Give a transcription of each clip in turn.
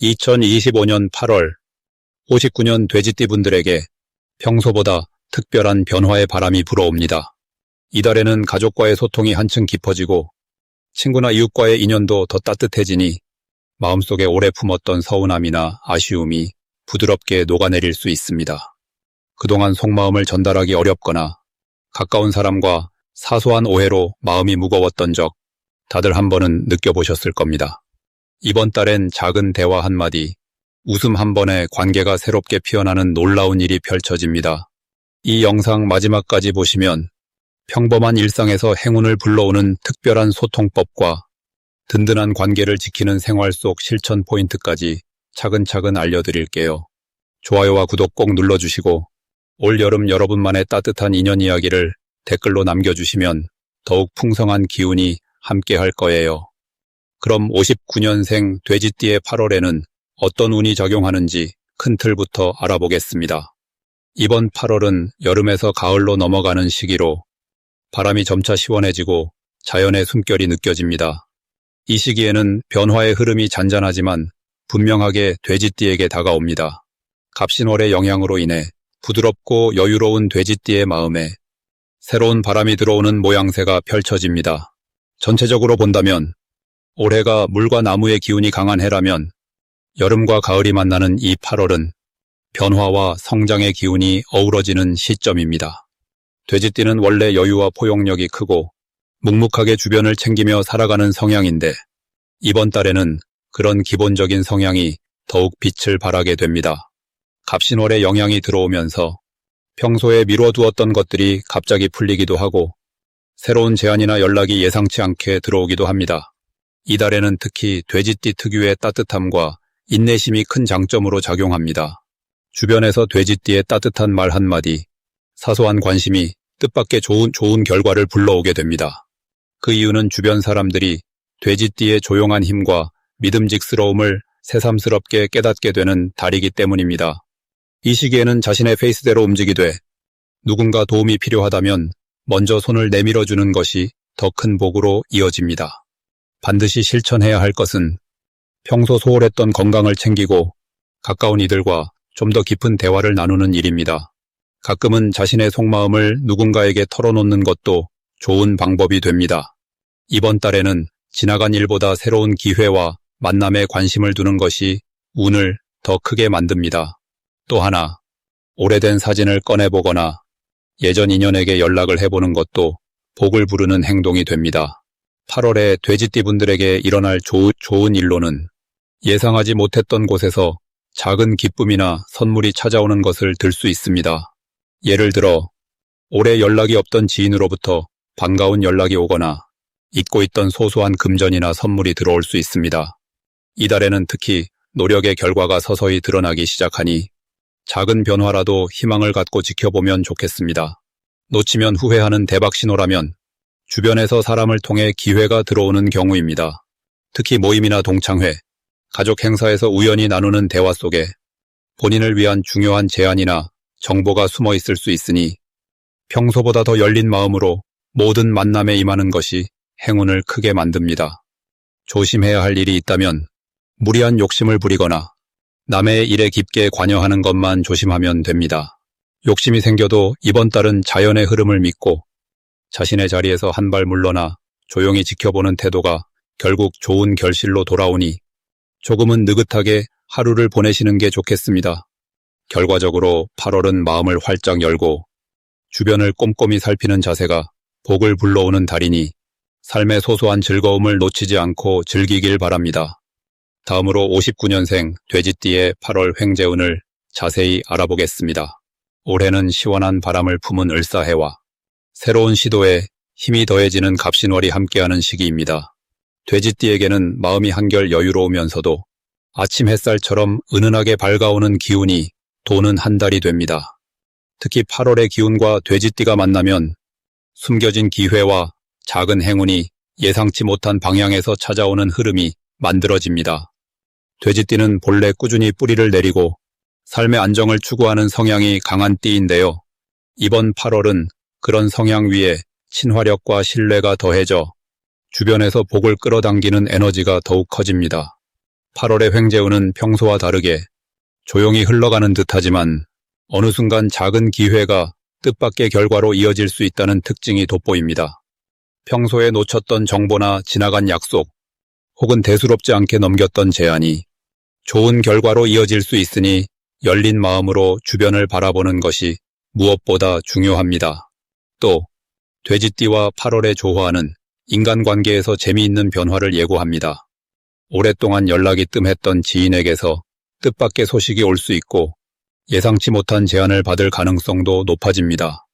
2025년 8월 59년 돼지띠분들에게 평소보다 특별한 변화의 바람이 불어옵니다. 이달에는 가족과의 소통이 한층 깊어지고 친구나 이웃과의 인연도 더 따뜻해지니 마음속에 오래 품었던 서운함이나 아쉬움이 부드럽게 녹아내릴 수 있습니다. 그동안 속마음을 전달하기 어렵거나 가까운 사람과 사소한 오해로 마음이 무거웠던 적 다들 한 번은 느껴보셨을 겁니다. 이번 달엔 작은 대화 한마디, 웃음 한 번에 관계가 새롭게 피어나는 놀라운 일이 펼쳐집니다. 이 영상 마지막까지 보시면 평범한 일상에서 행운을 불러오는 특별한 소통법과 든든한 관계를 지키는 생활 속 실천 포인트까지 차근차근 알려드릴게요. 좋아요와 구독 꼭 눌러주시고 올 여름 여러분만의 따뜻한 인연 이야기를 댓글로 남겨주시면 더욱 풍성한 기운이 함께 할 거예요. 그럼 59년생 돼지띠의 8월에는 어떤 운이 작용하는지 큰 틀부터 알아보겠습니다. 이번 8월은 여름에서 가을로 넘어가는 시기로 바람이 점차 시원해지고 자연의 숨결이 느껴집니다. 이 시기에는 변화의 흐름이 잔잔하지만 분명하게 돼지띠에게 다가옵니다. 갑신월의 영향으로 인해 부드럽고 여유로운 돼지띠의 마음에 새로운 바람이 들어오는 모양새가 펼쳐집니다. 전체적으로 본다면 올해가 물과 나무의 기운이 강한 해라면 여름과 가을이 만나는 이 8월은 변화와 성장의 기운이 어우러지는 시점입니다. 돼지띠는 원래 여유와 포용력이 크고 묵묵하게 주변을 챙기며 살아가는 성향인데 이번 달에는 그런 기본적인 성향이 더욱 빛을 발하게 됩니다. 갑신월의 영향이 들어오면서 평소에 미뤄두었던 것들이 갑자기 풀리기도 하고 새로운 제안이나 연락이 예상치 않게 들어오기도 합니다. 이달에는 특히 돼지띠 특유의 따뜻함과 인내심이 큰 장점으로 작용합니다. 주변에서 돼지띠의 따뜻한 말 한마디, 사소한 관심이 뜻밖의 좋은, 좋은 결과를 불러오게 됩니다. 그 이유는 주변 사람들이 돼지띠의 조용한 힘과 믿음직스러움을 새삼스럽게 깨닫게 되는 달이기 때문입니다. 이 시기에는 자신의 페이스대로 움직이되 누군가 도움이 필요하다면 먼저 손을 내밀어 주는 것이 더 큰 복으로 이어집니다. 반드시 실천해야 할 것은 평소 소홀했던 건강을 챙기고 가까운 이들과 좀 더 깊은 대화를 나누는 일입니다. 가끔은 자신의 속마음을 누군가에게 털어놓는 것도 좋은 방법이 됩니다. 이번 달에는 지나간 일보다 새로운 기회와 만남에 관심을 두는 것이 운을 더 크게 만듭니다. 또 하나, 오래된 사진을 꺼내보거나 예전 인연에게 연락을 해보는 것도 복을 부르는 행동이 됩니다. 8월에 돼지띠분들에게 일어날 조, 좋은 일로는 예상하지 못했던 곳에서 작은 기쁨이나 선물이 찾아오는 것을 들 수 있습니다. 예를 들어 오래 연락이 없던 지인으로부터 반가운 연락이 오거나 잊고 있던 소소한 금전이나 선물이 들어올 수 있습니다. 이달에는 특히 노력의 결과가 서서히 드러나기 시작하니 작은 변화라도 희망을 갖고 지켜보면 좋겠습니다. 놓치면 후회하는 대박 신호라면 주변에서 사람을 통해 기회가 들어오는 경우입니다. 특히 모임이나 동창회, 가족 행사에서 우연히 나누는 대화 속에 본인을 위한 중요한 제안이나 정보가 숨어 있을 수 있으니 평소보다 더 열린 마음으로 모든 만남에 임하는 것이 행운을 크게 만듭니다. 조심해야 할 일이 있다면 무리한 욕심을 부리거나 남의 일에 깊게 관여하는 것만 조심하면 됩니다. 욕심이 생겨도 이번 달은 자연의 흐름을 믿고 자신의 자리에서 한 발 물러나 조용히 지켜보는 태도가 결국 좋은 결실로 돌아오니 조금은 느긋하게 하루를 보내시는 게 좋겠습니다. 결과적으로 8월은 마음을 활짝 열고 주변을 꼼꼼히 살피는 자세가 복을 불러오는 달이니 삶의 소소한 즐거움을 놓치지 않고 즐기길 바랍니다. 다음으로 59년생 돼지띠의 8월 횡재운을 자세히 알아보겠습니다. 올해는 시원한 바람을 품은 을사해와 새로운 시도에 힘이 더해지는 갑신월이 함께하는 시기입니다. 돼지띠에게는 마음이 한결 여유로우면서도 아침 햇살처럼 은은하게 밝아오는 기운이 도는 한 달이 됩니다. 특히 8월의 기운과 돼지띠가 만나면 숨겨진 기회와 작은 행운이 예상치 못한 방향에서 찾아오는 흐름이 만들어집니다. 돼지띠는 본래 꾸준히 뿌리를 내리고 삶의 안정을 추구하는 성향이 강한 띠인데요. 이번 8월은 그런 성향 위에 친화력과 신뢰가 더해져 주변에서 복을 끌어당기는 에너지가 더욱 커집니다. 8월의 횡재우는 평소와 다르게 조용히 흘러가는 듯하지만 어느 순간 작은 기회가 뜻밖의 결과로 이어질 수 있다는 특징이 돋보입니다. 평소에 놓쳤던 정보나 지나간 약속, 혹은 대수롭지 않게 넘겼던 제안이 좋은 결과로 이어질 수 있으니 열린 마음으로 주변을 바라보는 것이 무엇보다 중요합니다. 또 돼지띠와 8월의 조화는 인간관계에서 재미있는 변화를 예고합니다. 오랫동안 연락이 뜸했던 지인에게서 뜻밖의 소식이 올 수 있고 예상치 못한 제안을 받을 가능성도 높아집니다.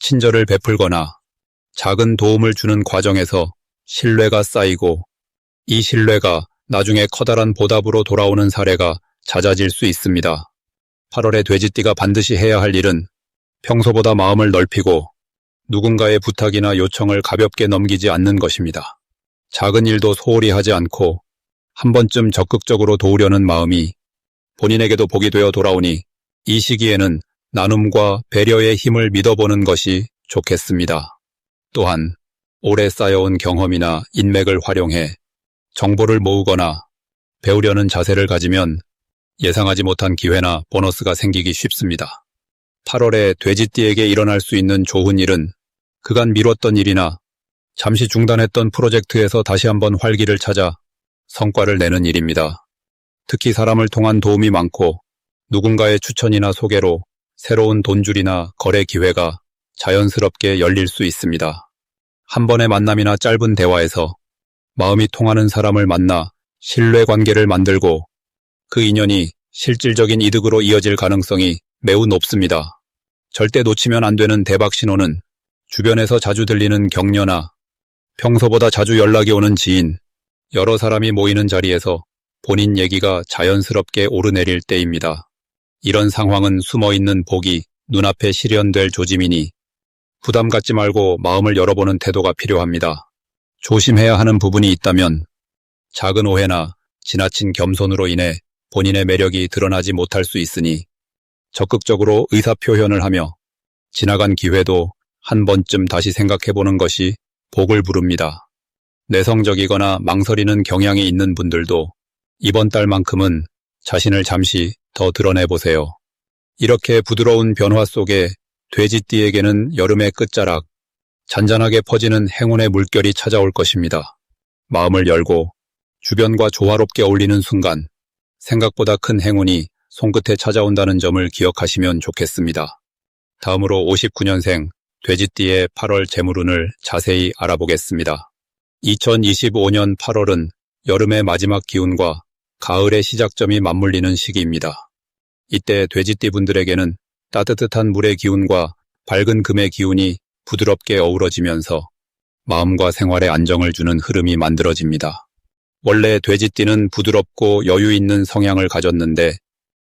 친절을 베풀거나 작은 도움을 주는 과정에서 신뢰가 쌓이고 이 신뢰가 나중에 커다란 보답으로 돌아오는 사례가 잦아질 수 있습니다. 8월에 돼지띠가 반드시 해야 할 일은 평소보다 마음을 넓히고 누군가의 부탁이나 요청을 가볍게 넘기지 않는 것입니다. 작은 일도 소홀히 하지 않고 한 번쯤 적극적으로 도우려는 마음이 본인에게도 복이 되어 돌아오니 이 시기에는 나눔과 배려의 힘을 믿어보는 것이 좋겠습니다. 또한 오래 쌓여온 경험이나 인맥을 활용해 정보를 모으거나 배우려는 자세를 가지면 예상하지 못한 기회나 보너스가 생기기 쉽습니다. 8월에 돼지띠에게 일어날 수 있는 좋은 일은 그간 미뤘던 일이나 잠시 중단했던 프로젝트에서 다시 한번 활기를 찾아 성과를 내는 일입니다. 특히 사람을 통한 도움이 많고 누군가의 추천이나 소개로 새로운 돈줄이나 거래 기회가 자연스럽게 열릴 수 있습니다. 한 번의 만남이나 짧은 대화에서 마음이 통하는 사람을 만나 신뢰 관계를 만들고 그 인연이 실질적인 이득으로 이어질 가능성이 매우 높습니다. 절대 놓치면 안 되는 대박 신호는 주변에서 자주 들리는 격려나 평소보다 자주 연락이 오는 지인, 여러 사람이 모이는 자리에서 본인 얘기가 자연스럽게 오르내릴 때입니다. 이런 상황은 숨어있는 복이 눈앞에 실현될 조짐이니 부담 갖지 말고 마음을 열어보는 태도가 필요합니다. 조심해야 하는 부분이 있다면 작은 오해나 지나친 겸손으로 인해 본인의 매력이 드러나지 못할 수 있으니 적극적으로 의사표현을 하며 지나간 기회도 한 번쯤 다시 생각해보는 것이 복을 부릅니다. 내성적이거나 망설이는 경향이 있는 분들도 이번 달만큼은 자신을 잠시 더 드러내보세요. 이렇게 부드러운 변화 속에 돼지띠에게는 여름의 끝자락, 잔잔하게 퍼지는 행운의 물결이 찾아올 것입니다. 마음을 열고 주변과 조화롭게 어울리는 순간 생각보다 큰 행운이 손끝에 찾아온다는 점을 기억하시면 좋겠습니다. 다음으로 59년생 돼지띠의 8월 재물운을 자세히 알아보겠습니다. 2025년 8월은 여름의 마지막 기운과 가을의 시작점이 맞물리는 시기입니다. 이때 돼지띠 분들에게는 따뜻한 물의 기운과 밝은 금의 기운이 부드럽게 어우러지면서 마음과 생활에 안정을 주는 흐름이 만들어집니다. 원래 돼지띠는 부드럽고 여유 있는 성향을 가졌는데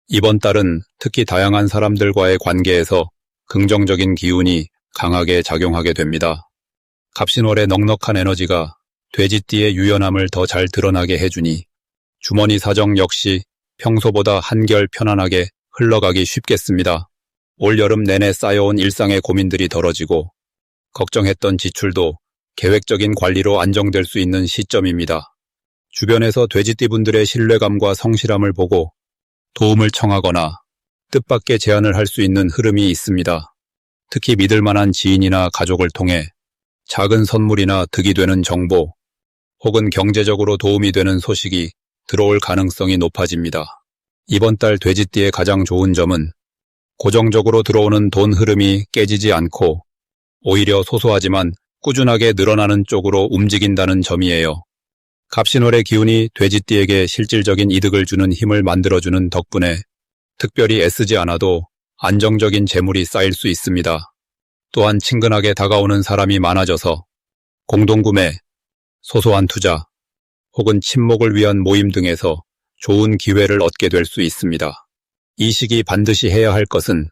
이번 달은 특히 다양한 사람들과의 관계에서 긍정적인 기운이 강하게 작용하게 됩니다. 갑신월의 넉넉한 에너지가 돼지띠의 유연함을 더 잘 드러나게 해주니 주머니 사정 역시 평소보다 한결 편안하게 흘러가기 쉽겠습니다. 올 여름 내내 쌓여온 일상의 고민들이 덜어지고 걱정했던 지출도 계획적인 관리로 안정될 수 있는 시점입니다. 주변에서 돼지띠 분들의 신뢰감과 성실함을 보고 도움을 청하거나 뜻밖의 제안을 할 수 있는 흐름이 있습니다. 특히 믿을 만한 지인이나 가족을 통해 작은 선물이나 득이 되는 정보 혹은 경제적으로 도움이 되는 소식이 들어올 가능성이 높아집니다. 이번 달 돼지띠의 가장 좋은 점은 고정적으로 들어오는 돈 흐름이 깨지지 않고 오히려 소소하지만 꾸준하게 늘어나는 쪽으로 움직인다는 점이에요. 갑신월의 기운이 돼지띠에게 실질적인 이득을 주는 힘을 만들어주는 덕분에 특별히 애쓰지 않아도 안정적인 재물이 쌓일 수 있습니다. 또한 친근하게 다가오는 사람이 많아져서 공동구매, 소소한 투자, 혹은 친목을 위한 모임 등에서 좋은 기회를 얻게 될 수 있습니다. 이 시기 반드시 해야 할 것은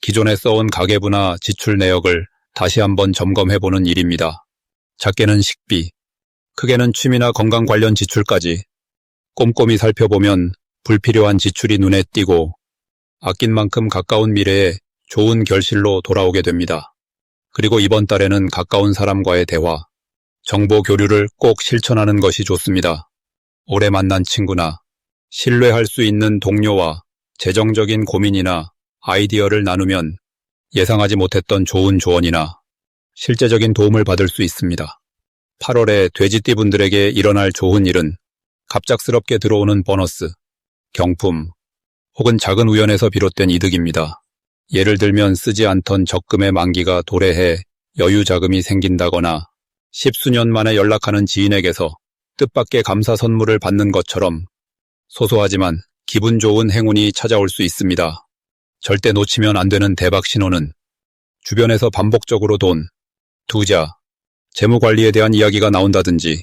기존에 써온 가계부나 지출 내역을 다시 한번 점검해보는 일입니다. 작게는 식비, 크게는 취미나 건강 관련 지출까지 꼼꼼히 살펴보면 불필요한 지출이 눈에 띄고 아낀 만큼 가까운 미래에 좋은 결실로 돌아오게 됩니다. 그리고 이번 달에는 가까운 사람과의 대화, 정보 교류를 꼭 실천하는 것이 좋습니다. 오래 만난 친구나 신뢰할 수 있는 동료와 재정적인 고민이나 아이디어를 나누면 예상하지 못했던 좋은 조언이나 실제적인 도움을 받을 수 있습니다. 8월에 돼지띠 분들에게 일어날 좋은 일은 갑작스럽게 들어오는 보너스, 경품, 혹은 작은 우연에서 비롯된 이득입니다. 예를 들면 쓰지 않던 적금의 만기가 도래해 여유 자금이 생긴다거나 십수년 만에 연락하는 지인에게서 뜻밖의 감사 선물을 받는 것처럼 소소하지만 기분 좋은 행운이 찾아올 수 있습니다. 절대 놓치면 안 되는 대박 신호는 주변에서 반복적으로 돈, 투자, 재무 관리에 대한 이야기가 나온다든지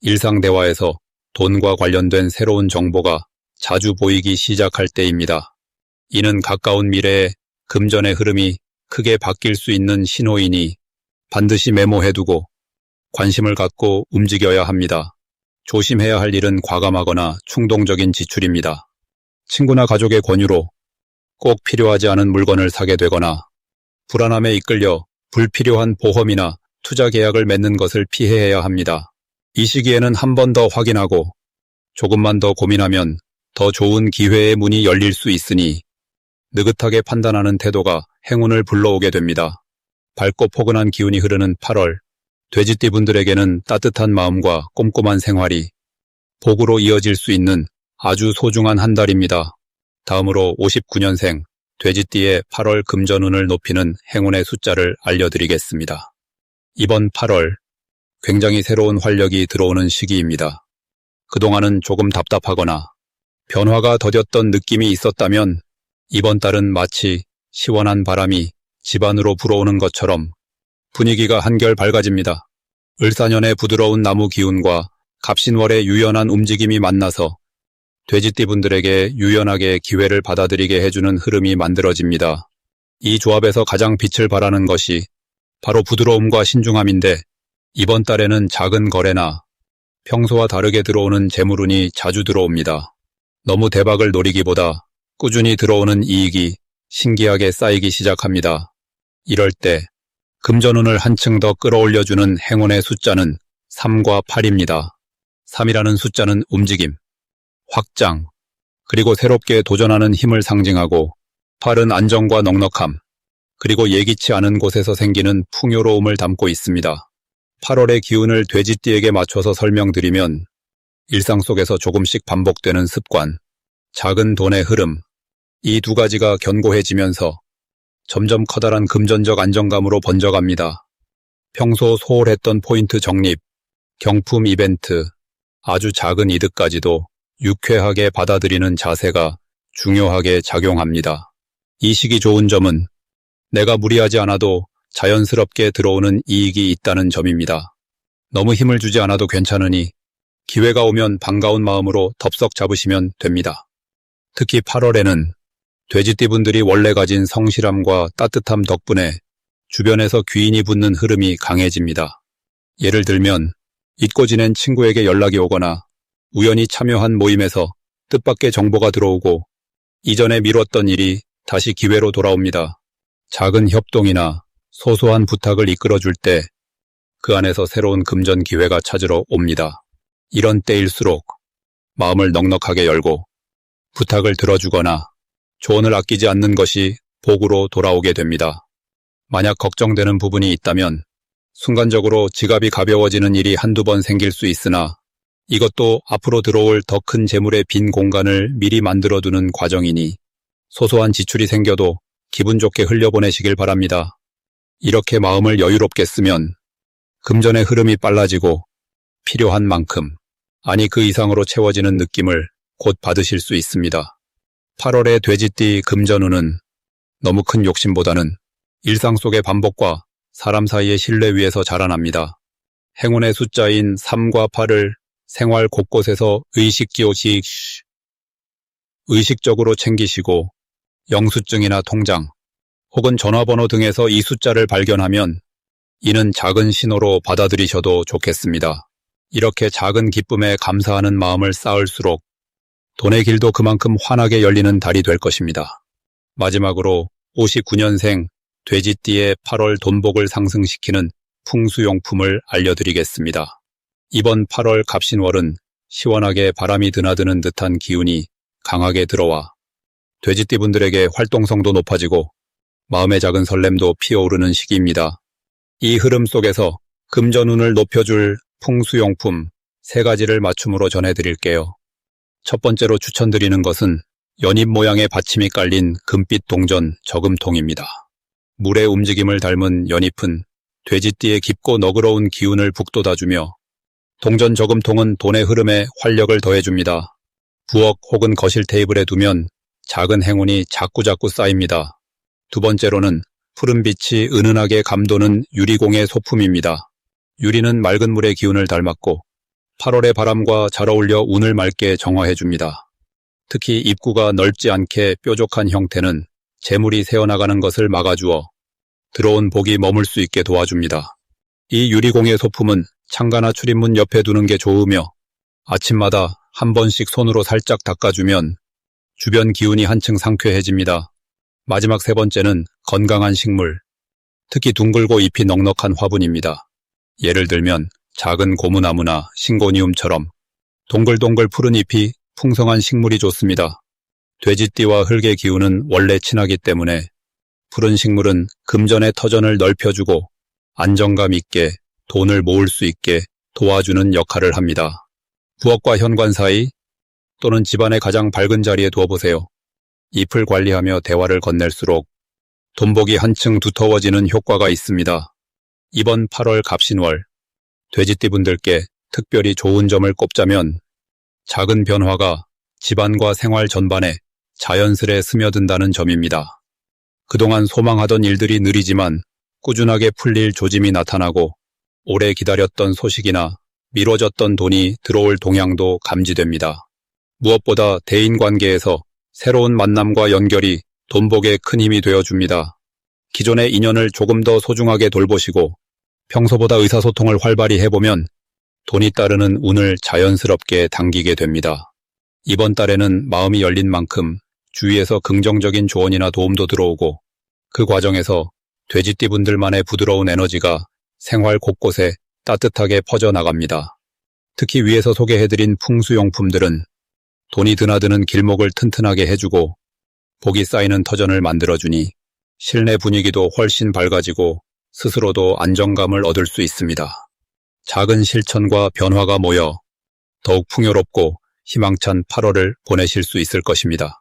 일상 대화에서 돈과 관련된 새로운 정보가 자주 보이기 시작할 때입니다. 이는 가까운 미래에 금전의 흐름이 크게 바뀔 수 있는 신호이니 반드시 메모해두고 관심을 갖고 움직여야 합니다. 조심해야 할 일은 과감하거나 충동적인 지출입니다. 친구나 가족의 권유로 꼭 필요하지 않은 물건을 사게 되거나 불안함에 이끌려 불필요한 보험이나 투자 계약을 맺는 것을 피해야 합니다. 이 시기에는 한 번 더 확인하고 조금만 더 고민하면 더 좋은 기회의 문이 열릴 수 있으니 느긋하게 판단하는 태도가 행운을 불러오게 됩니다. 밝고 포근한 기운이 흐르는 8월, 돼지띠 분들에게는 따뜻한 마음과 꼼꼼한 생활이 복으로 이어질 수 있는 아주 소중한 한 달입니다. 다음으로 59년생 돼지띠의 8월 금전운을 높이는 행운의 숫자를 알려드리겠습니다. 이번 8월, 굉장히 새로운 활력이 들어오는 시기입니다. 그동안은 조금 답답하거나 변화가 더뎠던 느낌이 있었다면 이번 달은 마치 시원한 바람이 집안으로 불어오는 것처럼 분위기가 한결 밝아집니다. 을사년의 부드러운 나무 기운과 갑신월의 유연한 움직임이 만나서 돼지띠 분들에게 유연하게 기회를 받아들이게 해주는 흐름이 만들어집니다. 이 조합에서 가장 빛을 발하는 것이 바로 부드러움과 신중함인데 이번 달에는 작은 거래나 평소와 다르게 들어오는 재물운이 자주 들어옵니다. 너무 대박을 노리기보다 꾸준히 들어오는 이익이 신기하게 쌓이기 시작합니다. 이럴 때 금전운을 한층 더 끌어올려주는 행운의 숫자는 3과 8입니다. 3이라는 숫자는 움직임, 확장, 그리고 새롭게 도전하는 힘을 상징하고 8은 안정과 넉넉함, 그리고 예기치 않은 곳에서 생기는 풍요로움을 담고 있습니다. 8월의 기운을 돼지띠에게 맞춰서 설명드리면 일상 속에서 조금씩 반복되는 습관, 작은 돈의 흐름, 이 두 가지가 견고해지면서 점점 커다란 금전적 안정감으로 번져갑니다. 평소 소홀했던 포인트 적립, 경품 이벤트, 아주 작은 이득까지도 유쾌하게 받아들이는 자세가 중요하게 작용합니다. 이 시기 좋은 점은 내가 무리하지 않아도 자연스럽게 들어오는 이익이 있다는 점입니다. 너무 힘을 주지 않아도 괜찮으니 기회가 오면 반가운 마음으로 덥석 잡으시면 됩니다. 특히 8월에는 돼지띠분들이 원래 가진 성실함과 따뜻함 덕분에 주변에서 귀인이 붙는 흐름이 강해집니다. 예를 들면 잊고 지낸 친구에게 연락이 오거나 우연히 참여한 모임에서 뜻밖의 정보가 들어오고 이전에 미뤘던 일이 다시 기회로 돌아옵니다. 작은 협동이나 소소한 부탁을 이끌어줄 때 그 안에서 새로운 금전 기회가 찾으러 옵니다. 이런 때일수록 마음을 넉넉하게 열고 부탁을 들어주거나 조언을 아끼지 않는 것이 복으로 돌아오게 됩니다. 만약 걱정되는 부분이 있다면 순간적으로 지갑이 가벼워지는 일이 한두 번 생길 수 있으나 이것도 앞으로 들어올 더 큰 재물의 빈 공간을 미리 만들어두는 과정이니 소소한 지출이 생겨도 기분 좋게 흘려보내시길 바랍니다. 이렇게 마음을 여유롭게 쓰면 금전의 흐름이 빨라지고 필요한 만큼, 아니 그 이상으로 채워지는 느낌을 곧 받으실 수 있습니다. 8월의 돼지띠 금전운은 너무 큰 욕심보다는 일상 속의 반복과 사람 사이의 신뢰 위에서 자라납니다. 행운의 숫자인 3과 8을 생활 곳곳에서 의식기호식 의식적으로 챙기시고 영수증이나 통장 혹은 전화번호 등에서 이 숫자를 발견하면 이는 작은 신호로 받아들이셔도 좋겠습니다. 이렇게 작은 기쁨에 감사하는 마음을 쌓을수록 돈의 길도 그만큼 환하게 열리는 달이 될 것입니다. 마지막으로 59년생 돼지띠의 8월 돈복을 상승시키는 풍수용품을 알려드리겠습니다. 이번 8월 갑신월은 시원하게 바람이 드나드는 듯한 기운이 강하게 들어와 돼지띠분들에게 활동성도 높아지고 마음의 작은 설렘도 피어오르는 시기입니다. 이 흐름 속에서 금전운을 높여줄 풍수용품 세 가지를 맞춤으로 전해드릴게요. 첫 번째로 추천드리는 것은 연잎 모양의 받침이 깔린 금빛 동전 저금통입니다. 물의 움직임을 닮은 연잎은 돼지띠의 깊고 너그러운 기운을 북돋아주며 동전 저금통은 돈의 흐름에 활력을 더해줍니다. 부엌 혹은 거실 테이블에 두면 작은 행운이 자꾸자꾸 쌓입니다. 두 번째로는 푸른빛이 은은하게 감도는 유리공의 소품입니다. 유리는 맑은 물의 기운을 닮았고 8월의 바람과 잘 어울려 운을 맑게 정화해줍니다. 특히 입구가 넓지 않게 뾰족한 형태는 재물이 새어나가는 것을 막아주어 들어온 복이 머물 수 있게 도와줍니다. 이 유리공의 소품은 창가나 출입문 옆에 두는 게 좋으며 아침마다 한 번씩 손으로 살짝 닦아주면 주변 기운이 한층 상쾌해집니다. 마지막 세 번째는 건강한 식물, 특히 둥글고 잎이 넉넉한 화분입니다. 예를 들면 작은 고무나무나 싱고니움처럼 동글동글 푸른 잎이 풍성한 식물이 좋습니다. 돼지띠와 흙의 기운은 원래 친하기 때문에 푸른 식물은 금전의 터전을 넓혀주고 안정감 있게 돈을 모을 수 있게 도와주는 역할을 합니다. 부엌과 현관 사이 또는 집안의 가장 밝은 자리에 두어보세요. 잎을 관리하며 대화를 건넬수록 돈복이 한층 두터워지는 효과가 있습니다. 이번 8월 갑신월 돼지띠분들께 특별히 좋은 점을 꼽자면 작은 변화가 집안과 생활 전반에 자연스레 스며든다는 점입니다. 그동안 소망하던 일들이 느리지만 꾸준하게 풀릴 조짐이 나타나고 오래 기다렸던 소식이나 미뤄졌던 돈이 들어올 동향도 감지됩니다. 무엇보다 대인관계에서 새로운 만남과 연결이 돈복에 큰 힘이 되어줍니다. 기존의 인연을 조금 더 소중하게 돌보시고 평소보다 의사소통을 활발히 해보면 돈이 따르는 운을 자연스럽게 당기게 됩니다. 이번 달에는 마음이 열린 만큼 주위에서 긍정적인 조언이나 도움도 들어오고 그 과정에서 돼지띠분들만의 부드러운 에너지가 생활 곳곳에 따뜻하게 퍼져나갑니다. 특히 위에서 소개해드린 풍수용품들은 돈이 드나드는 길목을 튼튼하게 해주고 복이 쌓이는 터전을 만들어주니 실내 분위기도 훨씬 밝아지고 스스로도 안정감을 얻을 수 있습니다. 작은 실천과 변화가 모여 더욱 풍요롭고 희망찬 8월을 보내실 수 있을 것입니다.